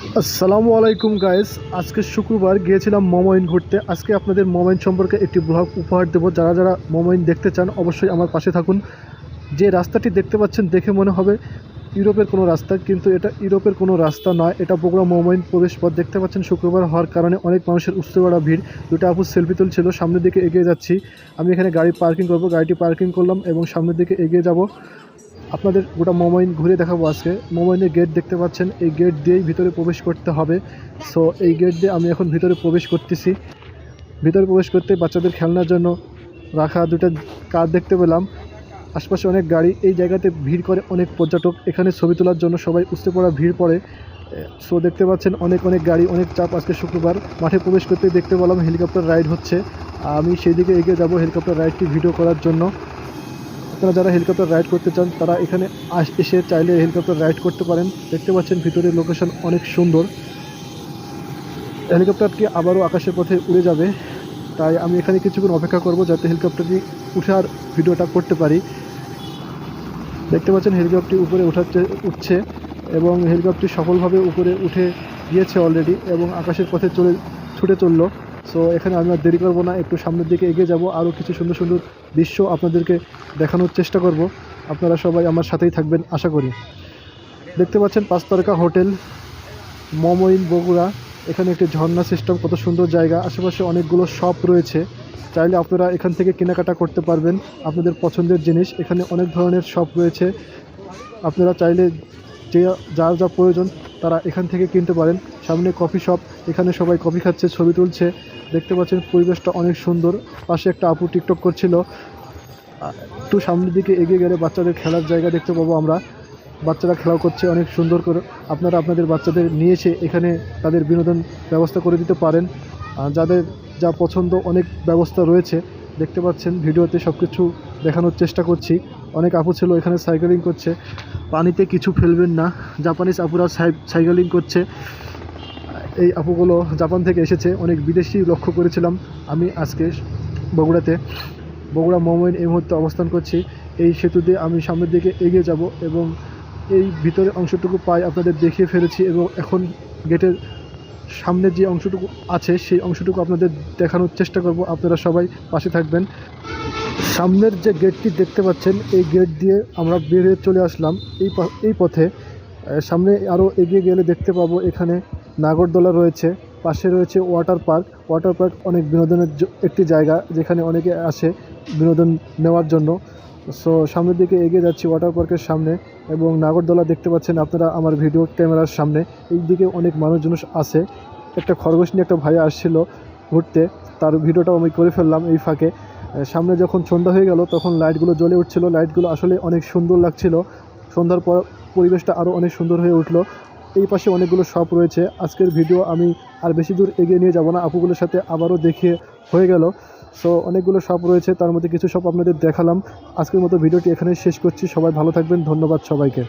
আসসালামু আলাইকুম গাইস আজকে শুক্রবার গিয়েছিলাম মোমাইন ঘুরতে। আজকে আপনাদের মোমাইন সম্পর্কে একটি ব্লগ উপহার দেবো। যারা যারা মোমাইন দেখতে চান, অবশ্যই আমার পাশে থাকুন। যে রাস্তাটি দেখতে পাচ্ছেন, দেখে মনে হবে ইউরোপের কোনো রাস্তা, কিন্তু এটা ইউরোপের কোনো রাস্তা নয়। এটা বগুড়া মোমাইন প্রবেশ পথ দেখতে পাচ্ছেন, শুক্রবার হওয়ার কারণে অনেক মানুষের উস্তবাড়া ভিড়। দুটো আপু সেলফি তুলছিল। সামনের দিকে এগিয়ে যাচ্ছি। আমি এখানে গাড়ি পার্কিং করব। গাড়িটি পার্কিং করলাম এবং সামনের দিকে এগিয়ে যাব। আপনাদের গোটা মোমাইন ঘুরে দেখাবো আজকে। মোমাইনের গেট দেখতে পাচ্ছেন, এই গেট দিয়েই ভিতরে প্রবেশ করতে হবে। সো এই গেট দিয়ে আমি এখন ভিতরে প্রবেশ করতেছি। ভিতরে প্রবেশ করতে বাচ্চাদের খেলনার জন্য রাখা দুটা কার দেখতে পেলাম। আশপাশে অনেক গাড়ি, এই জায়গাতে ভিড় করে অনেক পর্যটক। এখানে ছবি তোলার জন্য সবাই উঠতে পড়া ভিড় পড়ে। সো দেখতে পাচ্ছেন অনেক অনেক গাড়ি, অনেক চাপ আজকে শুক্রবার। মাঠে প্রবেশ করতে দেখতে পেলাম, হেলিকপ্টার রাইড হচ্ছে। আমি সেই দিকে এগিয়ে যাব, হেলিকপ্টার রাইডটি ভিডিও করার জন্য। আপনারা যারা হেলিকপ্টার রাইড করতে চান, তারা এখানে এসে চাইলে হেলিকপ্টার রাইড করতে পারেন। দেখতে পাচ্ছেন ভিতরের লোকেশন অনেক সুন্দর। হেলিকপ্টারটি আবারও আকাশের পথে উড়ে যাবে। তাই আমি এখানে কিছুক্ষণ অপেক্ষা করব যাতে হেলিকপ্টারটি উঠার ভিডিওটা করতে পারি। দেখতে পাচ্ছেন হেলিকপ্টারটি উপরে উঠাচ্ছে উঠছে এবং হেলিকপ্টারটি সফলভাবে উপরে উঠে গিয়েছে অলরেডি এবং আকাশের পথে চলে, ছুটে চলল। সো এখানে আমি আর দেরি করব না, একটু সামনের দিকে এগিয়ে যাব, আরও কিছু সুন্দর সুন্দর দৃশ্য আপনাদেরকে দেখানোর চেষ্টা করব। আপনারা সবাই আমার সাথেই থাকবেন, আশা করি। দেখতে পাচ্ছেন পাঁচ তারকা হোটেল, মমইন বগুড়া। এখানে একটি ঝর্ণা সিস্টেম কত সুন্দর জায়গা। আশেপাশে অনেকগুলো শপ রয়েছে। চাইলে আপনারা এখান থেকে কেনাকাটা করতে পারবেন আপনাদের পছন্দের জিনিস। এখানে অনেক ধরনের শপ রয়েছে। আপনারা চাইলে যে যার যা প্রয়োজন তারা এখান থেকে কিনতে পারেন। সামনে কফি শপ এখানে সবাই কফি খাচ্ছে, ছবি তুলছে। দেখতে পাচ্ছেন পরিবেশটা অনেক সুন্দর। পাশে একটা আপু টিকটক করছিল। একটু সামনের দিকে এগিয়ে গেলে বাচ্চাদের খেলার জায়গা দেখতে পাবো আমরা। বাচ্চারা খেলা করছে অনেক সুন্দর করে। আপনারা আপনাদের বাচ্চাদের নিয়ে এসে এখানে তাদের বিনোদন ব্যবস্থা করে দিতে পারেন। যাদের যা পছন্দ অনেক ব্যবস্থা রয়েছে। দেখতে পাচ্ছেন, ভিডিওতে সব কিছু দেখানোর চেষ্টা করছি। অনেক আপু ছিল এখানে সাইকেলিং করছে। পানিতে কিছু ফেলবেন না। জাপানিজ আপুরা সাই- সাইকেলিং করছে। এই আপুগুলো জাপান থেকে এসেছে। অনেক বিদেশি লক্ষ্য করেছিলাম আমি আজকে বগুড়াতে। বগুড়া মোমেন এই মুহূর্তে অবস্থান করছি। এই সেতু দিয়ে আমি সামনের দিকে এগিয়ে যাব এবং এই ভিতরের অংশটুকু পাই আপনাদের দেখিয়ে ফেলেছি এবং এখন গেটের সামনের যে অংশটুকু আছে, সেই অংশটুকু আপনাদের দেখানোর চেষ্টা করব। আপনারা সবাই পাশে থাকবেন। সামনের যে গেটটি দেখতে পাচ্ছেন, এই গেট দিয়ে আমরা বেরিয়ে চলে আসলাম। এই এই পথে সামনে আরও এগিয়ে গেলে দেখতে পাবো এখানে নাগরদোলা রয়েছে, পাশে রয়েছে ওয়াটার পার্ক ওয়াটার পার্ক অনেক বিনোদনের একটি জায়গা যেখানে অনেকে আসে বিনোদন নেওয়ার জন্য। সো সামনের দিকে এগিয়ে যাচ্ছি ওয়াটার পার্কের সামনে এবং নাগরদোলা দেখতে পাচ্ছেন আপনারা আমার ভিডিও ক্যামেরার সামনে। এই দিকে অনেক মানুষজন আছে। একটা খরগোশ নিয়ে একটা ভাই আসছিল ঘুরতে। তার ভিডিওটাও আমি করে ফেললাম এই ফাঁকে। সামনে যখন সন্ধ্যা হয়ে গেল, তখন লাইটগুলো জ্বলে উঠছিল। লাইটগুলো আসলে অনেক সুন্দর লাগছিল। সন্ধ্যার পর পরিবেশটা আরও অনেক সুন্দর হয়ে উঠল। এই পাশে অনেকগুলো শপ রয়েছে। আজকের ভিডিও আমি আর বেশি দূর এগিয়ে নিয়ে যাব না। আপুগুলোর সাথে আবারও দেখিয়ে হয়ে গেল। সো অনেকগুলো শপ রয়েছে, তার মধ্যে কিছু শপ আপনাদের দেখালাম। আজকের মতো ভিডিওটি এখানে শেষ করছি, সবাই ভালো থাকবেন, ধন্যবাদ সবাইকে।